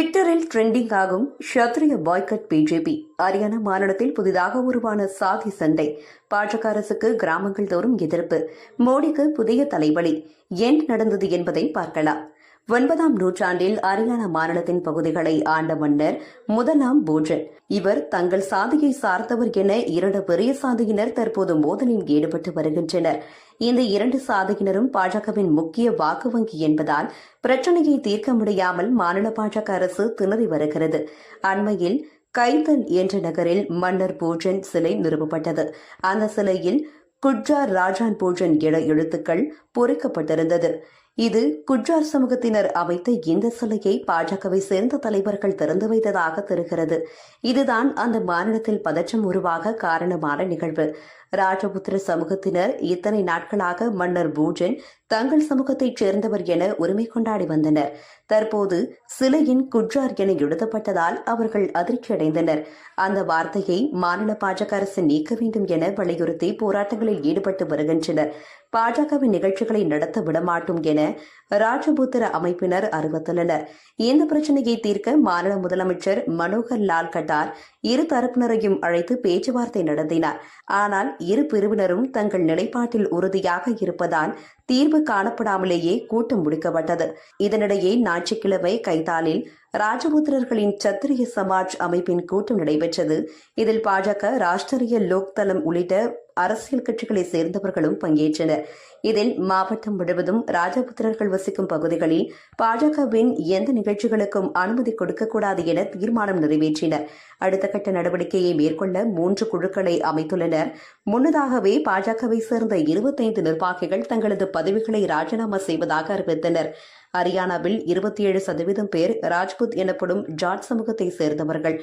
ட்விட்டரில் ட்ரெண்டிங் ஆகும் ஷத்ரிய பாய்கட் பிஜேபி ஹரியானா மாநிலத்தில் புதிதாக உருவான சாதி சண்டை. பாஜக அரசுக்கு கிராமங்கள் தோறும் எதிர்ப்பு. மோடிக்கு புதிய தலைவலி. என்ன நடந்தது என்பதை பார்க்கலாம். ஒன்பதாம் நூற்றாண்டில் அரியானா மாநிலத்தின் பகுதிகளை ஆண்ட மன்னர் முதலாம் போஜன். இவர் தங்கள் சாதியை சார்ந்தவர் என இரண்டு பெரிய சாதியினர் தற்போது மோதலில் ஈடுபட்டு வருகின்றனர். இந்த இரண்டு சாதியினரும் பாஜகவின் முக்கிய வாக்கு வங்கி என்பதால் பிரச்சனையை தீர்க்க முடியாமல் மாநில பாஜக அரசு திணறி வருகிறது. அண்மையில் கைதல் என்ற நகரில் மன்னர் பூஜன் சிலை நிறுவப்பட்டது. அந்த சிலையில் குட்ஜார் ராஜான் பூஜன் என எழுத்துக்கள் பொறிக்கப்பட்டிருந்தது. இது குட்ஜார் சமூகத்தினர் அமைத்த இந்த சிலையை பாஜகவை சேர்ந்த தலைவர்கள் திறந்து வைத்ததாக தெரிகிறது. இதுதான் அந்த மாநிலத்தில் பதற்றம் உருவாக காரணமான நிகழ்வு. ராஜபுத்திர சமூகத்தினர் இத்தனை நாட்களாக மன்னர் பூஜன் தங்கள் சமூகத்தைச் சேர்ந்தவர் என உரிமை கொண்டாடி வந்தனர். தற்போது சிலையின் குட்ஜார் என எழுதப்பட்டதால் அவர்கள் அதிர்ச்சியடைந்தனர். அந்த வார்த்தையை மாநில பாஜக அரசு நீக்க வேண்டும் என வலியுறுத்தி போராட்டங்களில் ஈடுபட்டு வருகின்றனர். பாஜகவின் நிகழ்ச்சிகளை நடத்த விடமாட்டோம் என ராஜபுத்திர அமைப்பினர் அறிவித்துள்ளனர். இந்த பிரச்சனையை தீர்க்க மாநில முதலமைச்சர் மனோகர் லால் கட்டார் இரு தரப்பினரையும் அழைத்து பேச்சுவார்த்தை நடத்தினார். ஆனால் இரு பிரிவினரும் தங்கள் நிலைப்பாட்டில் உறுதியாக இருப்பதால் தீர்வு காணப்படாமலேயே கூட்டம் முடிக்கப்பட்டது. இதனிடையே ஞாயிற்றுக்கிழமை கைதாலில் ராஜபுத்திரர்களின் சத்திரிய சமாஜ் அமைப்பின் கூட்டம் நடைபெற்றது. இதில் பாஜக ராஷ்டிரிய லோக் தளம் உள்ளிட்ட அரசியல் கட்சிகளை சேர்ந்தவர்களும் பங்கேற்றனர். இதில் மாவட்டம் முழுவதும் ராஜபுத்திரர்கள் வசிக்கும் பகுதிகளில் பாஜகவின் எந்த நிகழ்ச்சிகளுக்கும் அனுமதி கொடுக்கக்கூடாது என தீர்மானம் நிறைவேற்றினர். அடுத்த கட்ட நடவடிக்கையை மேற்கொள்ள மூன்று குழுக்களை அமைத்துள்ளனர். முன்னதாகவே பாஜகவை சேர்ந்த இருபத்தைந்து நிர்வாகிகள் தங்களது பதவிகளை ராஜினாமா செய்வதாக அறிவித்தனர். ஹரியானாவில் இருபத்தி ஏழு சதவீதம் பேர் ராஜ்புத் எனப்படும் ஜாட் சமூகத்தை சேர்ந்தவர்கள்.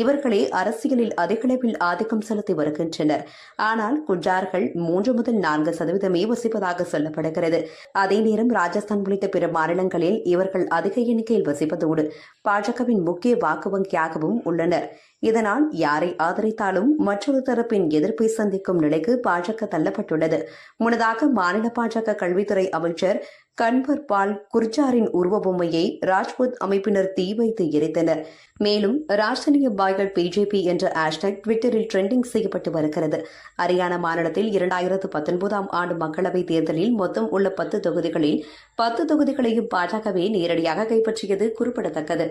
இவர்களே அரசியலில் அதிகளவில் ஆதிக்கம் செலுத்தி வருகின்றனர். ஆனால் குஜார்கள் மூன்று முதல் நான்கு சதவீதமே வசிப்பதாக சொல்லப்படுகிறது. அதே நேரம் ராஜஸ்தான் உள்ளிட்ட பிற மாநிலங்களில் இவர்கள் அதிக எண்ணிக்கையில் வசிப்பதோடு பாஜகவின் முக்கிய வாக்கு வங்கியாகவும் உள்ளனர். இதனால் யாரை ஆதரித்தாலும் மற்றொரு தரப்பின் எதிர்ப்பை சந்திக்கும் நிலைக்கு பாஜக தள்ளப்பட்டுள்ளது. முன்னதாக மாநில பாஜக கல்வித்துறை அமைச்சர் கன்வர் பால் குர்ஜாரின் உருவபொம்மையை ராஜ்புத் அமைப்பினர் தீ வைத்து எரித்தனர். மேலும் ராஷ்டிரிய பாய்கள் பிஜேபி என்ற ஹேஷ்டாக் ட்விட்டரில் ட்ரெண்டிங் செய்யப்பட்டு வருகிறது. ஹரியானா மாநிலத்தில் இரண்டாயிரத்து பத்தொன்பதாம் ஆண்டு மக்களவைத் தேர்தலில் மொத்தம் உள்ள பத்து தொகுதிகளில் பத்து தொகுதிகளையும் பாஜகவே நேரடியாக கைப்பற்றியது குறிப்பிடத்தக்கது.